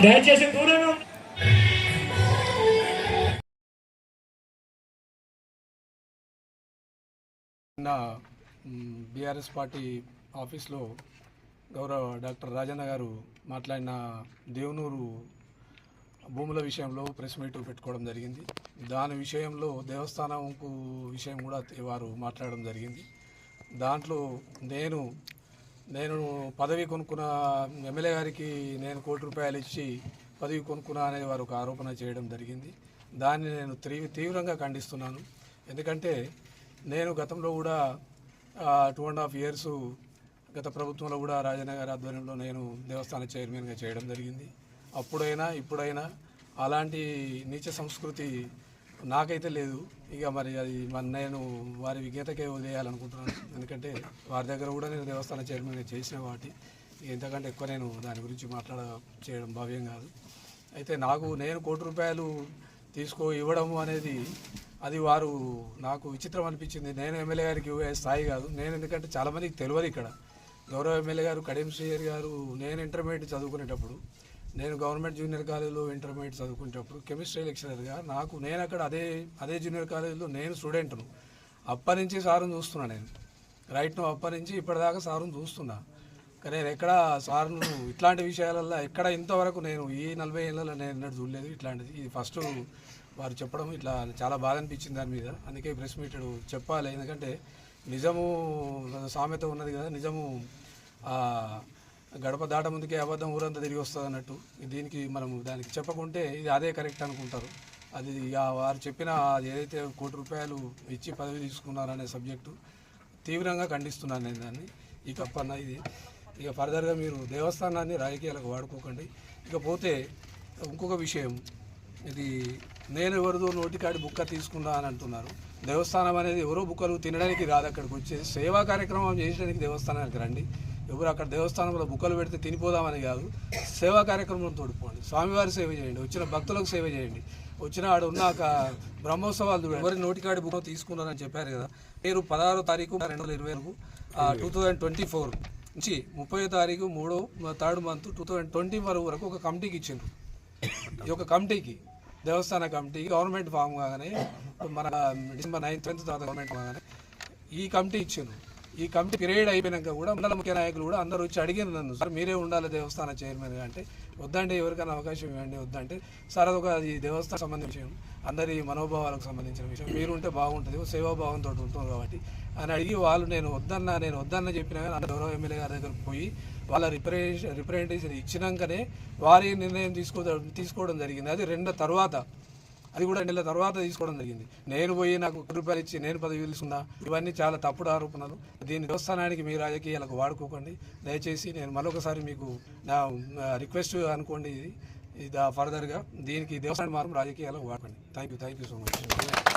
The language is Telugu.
దయచేసి దూరంగా నిన్న బీఆర్ఎస్ పార్టీ ఆఫీస్లో గౌరవ డాక్టర్ రాజన్న గారు మాట్లాడిన దేవునూరు భూముల విషయంలో ప్రెస్ మీట్ పెట్టుకోవడం జరిగింది. దాని విషయంలో దేవస్థానంకు విషయం కూడా వారు మాట్లాడడం జరిగింది. దాంట్లో నేను నేను పదవి కొనుక్కున్న ఎమ్మెల్యే గారికి నేను కోటి రూపాయలు ఇచ్చి పదవి కొనుక్కున్నా అనేది వారు ఒక ఆరోపణ చేయడం జరిగింది. దాన్ని నేను తీవ్ర తీవ్రంగా ఖండిస్తున్నాను. ఎందుకంటే నేను గతంలో కూడా టూ అండ్ హాఫ్ ఇయర్స్ గత ప్రభుత్వంలో కూడా రాజన్న గారి ఆధ్వర్యంలో నేను దేవస్థాన చైర్మన్గా చేయడం జరిగింది. అప్పుడైనా ఇప్పుడైనా అలాంటి నీచ సంస్కృతి నాకైతే లేదు. ఇక మరి అది నేను వారి విజ్ఞతకే వదిలేయాలనుకుంటున్నాను. ఎందుకంటే వారి దగ్గర కూడా నేను దేవస్థాన చైర్మన్గా చేసిన వాటి ఎంతకంటే ఎక్కువ నేను దాని గురించి మాట్లాడ చేయడం భావ్యం కాదు. అయితే నాకు నేను కోటి రూపాయలు తీసుకో ఇవ్వడము అనేది అది వారు నాకు విచిత్రం అనిపించింది. నేను ఎమ్మెల్యే గారికి ఇవ్వే స్థాయి కాదు. నేను ఎందుకంటే చాలామందికి తెలియదు ఇక్కడ. గౌరవ ఎమ్మెల్యే గారు కడియం శ్రీయర్ గారు నేను ఇంటర్మీడియట్ చదువుకునేటప్పుడు నేను గవర్నమెంట్ జూనియర్ కాలేజీలో ఇంటర్మీడియట్ చదువుకునేటప్పుడు కెమిస్ట్రీ లెక్చరర్గా నాకు నేను అక్కడ అదే అదే జూనియర్ కాలేజీలో నేను స్టూడెంట్ను అప్పటి నుంచి సారుని చూస్తున్నా నేను. రైట్ను అప్పటి నుంచి ఇప్పటిదాకా సారుని చూస్తున్నా. కానీ నేను ఎక్కడ సార్ను ఇట్లాంటి విషయాలలో ఎక్కడ ఇంతవరకు నేను ఈ నలభై ఏళ్ళలో నేను ఎన్నడూ చూడలేదు ఇట్లాంటిది. ఇది ఫస్ట్ వారు చెప్పడం ఇట్లా చాలా బాధ అనిపించింది దాని మీద. అందుకే ప్రెస్ మీట్ చెప్పాలి. ఎందుకంటే నిజము సామెత ఉన్నది కదా నిజము గడప దాట ముందుకే అబద్ధం ఊరంతా తిరిగి వస్తుంది అన్నట్టు. దీనికి మనం దానికి చెప్పకుంటే ఇది అదే కరెక్ట్ అనుకుంటారు. అది ఇక వారు చెప్పిన అది ఏదైతే కోటి రూపాయలు ఇచ్చి పదవి తీసుకున్నారనే సబ్జెక్టు తీవ్రంగా ఖండిస్తున్నాను నేను దాన్ని. ఈ కప్పన్న ఇది. ఇక ఫర్దర్గా మీరు దేవస్థానాన్ని రాజకీయాలకు వాడుకోకండి. ఇకపోతే ఇంకొక విషయం. ఇది నేను ఎవరిదో నోటికాడి బుక్క తీసుకున్నా అని అంటున్నారు. దేవస్థానం అనేది ఎవరో బుక్కలు తినడానికి రాదు అక్కడికి వచ్చి సేవా కార్యక్రమం చేసడానికి దేవస్థానానికి రండి. ఎవరు అక్కడ దేవస్థానంలో బుక్కలు పెడితే తినిపోదామని కాదు సేవా కార్యక్రమం తోడుకోండి. స్వామివారి సేవ చేయండి వచ్చిన భక్తులకు సేవ చేయండి. వచ్చిన ఆడ ఉన్న ఒక బ్రహ్మోత్సవాలు ఎవరి నోటికాడి బుక్ తీసుకున్నారని చెప్పారు కదా మీరు పదహారో తారీఖు రెండు వేల ఇరవై టూ థౌజండ్ ట్వంటీ ఫోర్ నుంచి ముప్పై తారీఖు మూడో third month two thousand twenty వరకు ఒక కమిటీకి ఇచ్చిండ్రు. ఈ యొక్క కమిటీకి దేవస్థాన కమిటీకి గవర్నమెంట్ ఫామ్ కాగానే మన డిసెంబర్ నైన్త్ టెన్త్ తర్వాత గవర్నమెంట్ కాగానే ఈ కమిటీ ఇచ్చిండ్రు. ఈ కమిటీ పీరియడ్ అయిపోయినాక కూడా మండల ముఖ్య నాయకులు కూడా అందరూ వచ్చి అడిగిన నన్ను సార్ మీరే ఉండాలి దేవస్థాన చైర్మన్ అంటే వద్దంటే ఎవరికైనా అవకాశం ఇవ్వండి వద్దంటే సార్ అదొక ఈ దేవస్థానం సంబంధించిన విషయం అందరి మనోభావాలకు సంబంధించిన విషయం మీరు ఉంటే బాగుంటుంది సేవాభావంతో ఉంటుంది కాబట్టి. అని అడిగి వాళ్ళు నేను వద్దన్నా నేను వద్దన్న చెప్పినా కానీ గౌరవ ఎమ్మెల్యే గారి దగ్గరకు పోయి వాళ్ళ రిప్రజెంటేషన్ రిప్రజెంటేషన్ ఇచ్చినాకనే వారి నిర్ణయం తీసుకో తీసుకోవడం జరిగింది. అది రెండో తర్వాత అది కూడా నెలల తర్వాత తీసుకోవడం జరిగింది. నేను పోయి నాకు ఒక రూపాయలు ఇచ్చి నేను పదవి తీసుకున్నా. ఇవన్నీ చాలా తప్పుడు ఆరోపణలు. దీని దేవస్థానానికి మీ రాజకీయాలకు వాడుకోకండి. దయచేసి నేను మరొకసారి మీకు నా రిక్వెస్ట్ అనుకోండి ఇది. ఇది ఫర్దర్గా దీనికి దేవస్థానం మాత్రం రాజకీయాలకు వాడుకోండి. Thank you thank you so much.